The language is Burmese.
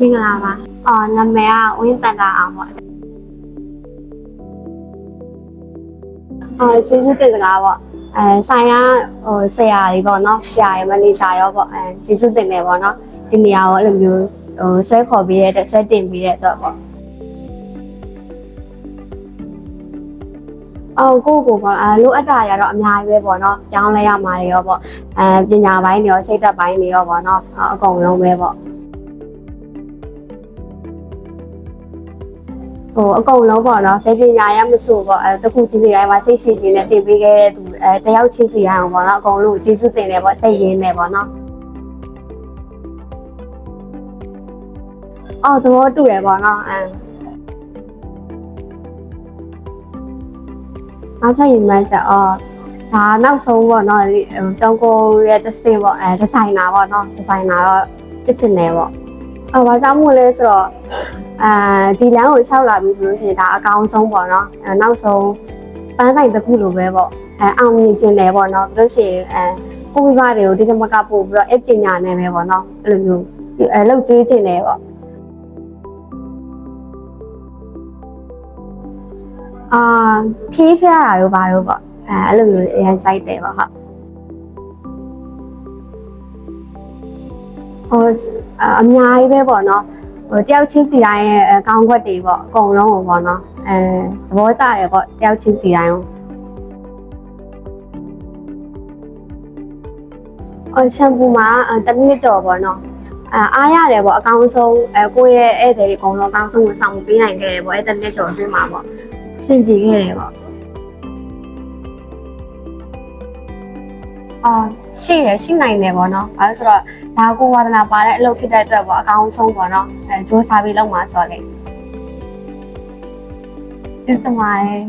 မင်္ဂလာပါအော်နာမည်ကဝင်းတန်တာအောင်ပေါ့အော်ကျေးဇူးတင်စကားပေါ့အဲဆိုင်ကဟိုဆရာကြီးပေါ့နော်ဆရာရဲ့မန်နေဂျာရောပေါ့အဲကျေးဇူးတင်တယ်ပေါ့နော်ဒီနေရာကိုအဲ့လိုမျိုးဟိုဆွဲခေါ်ပြီးတဲ့အတွက်ဆွဲတင်ပြီးတဲ့အတွက်ပေါ့အော်ကိုယ့်ကိုယ်ပေါ့အဲလိုအပ်တာတွေကတော့အများကြီးပဲပေါ့နော်ကြောင်းလဲရမှာတွေရောပေါ့အဲပညာပိုင်းတွေရောစိတ်သက်ပိုင်းတွေရောပေါ့နော်အကုန်လုံးပဲပေါ့ ဟိုအကုန်လုံးပေါ့နော်ဖေပညာရမဆိုပေါ့အဲတခုချင်းစီတိုင်းမှာစိတ်ရှိရှိနဲ့တင်ပေးခဲ့တဲ့သူအဲတယောက်ချင်းစီရအောင်ပေါ့နော်အကုန်လုံးကျေးဇူးတင်တယ်ပေါ့စိတ်ရင်းတယ်ပေါ့နော်အော်သဘောတူရပေါ့နော်အဲအားထရင်မှန်းချက်အော်ဒါနောက်ဆုံးပေါ့နော်ဒီဟိုကျောင်းကိုရဲ့တစ်စင်ပေါ့အဲဒီဇိုင်နာပေါ့နော်ဒီဇိုင်နာတော့ဖြစ်ချင်တယ်ပေါ့အော်ဘာကြောင့်မို့လဲဆိုတော့ အဲဒီလမ်းကိုလျှောက်လာပြီဆိုလို့ရှိရင်ဒါအကောင်းဆုံးပေါ့နော်အဲနောက်ဆုံးပန်းတိုင်တစ်ခုလိုပဲပေါ့အဲအောင်မြင်ခြင်းတယ်ပေါ့နော်ပြီးလို့ရှိရင်အဲကိုမိဘတွေကိုဒီတမကပို့ပြီးတော့အပညာနဲ့ပဲပေါ့နော်အဲ့လိုမျိုးအဲလှုပ်ကြွေးခြင်းတယ်ပေါ့အာခီးထွေးရတာတို့ဘာလို့ပေါ့အဲအဲ့လိုမျိုးအရင်စိုက်တယ်ပေါ့ဟုတ်ဟိုအများကြီးပဲပေါ့နော် ဟိုတယောက်ချင်းစီတိုင်းရဲ့အကောင်းခွက်တွေပေါ့အကုန်လုံးကိုပေါ့နော်အဲသဘောကျတယ်ပေါ့တယောက်ချင်းစီတိုင်းကိုအော်ရှမ်ပူမှာတနည်းကြော်ပေါ့နော်အဲအားရတယ်ပေါ့အကောင်းဆုံးအဲကိုယ့်ရဲ့ဧည့်သည်တွေအကုန်လုံးအကောင်းဆုံးကိုဆောင်ပေးနိုင်ခဲ့တယ်ပေါ့အဲတနည်းကြော်အတွင်းမှာပေါ့စင်ကြည်ခဲ့တယ်ပေါ့ အော်ရှိရရှိနိုင်တယ်ပေါ့နော်။အဲဆိုတော့ဒါကိုဝါဒနာပါတဲ့အလုပ်ဖြစ်တဲ့အတွက်ပေါ့အကောင်းဆုံးပေါ့နော်။အဲစူးစမ်းပြီးလုပ်မှာဆိုတော့လေ။ကျေးဇူးတင်ပါတယ်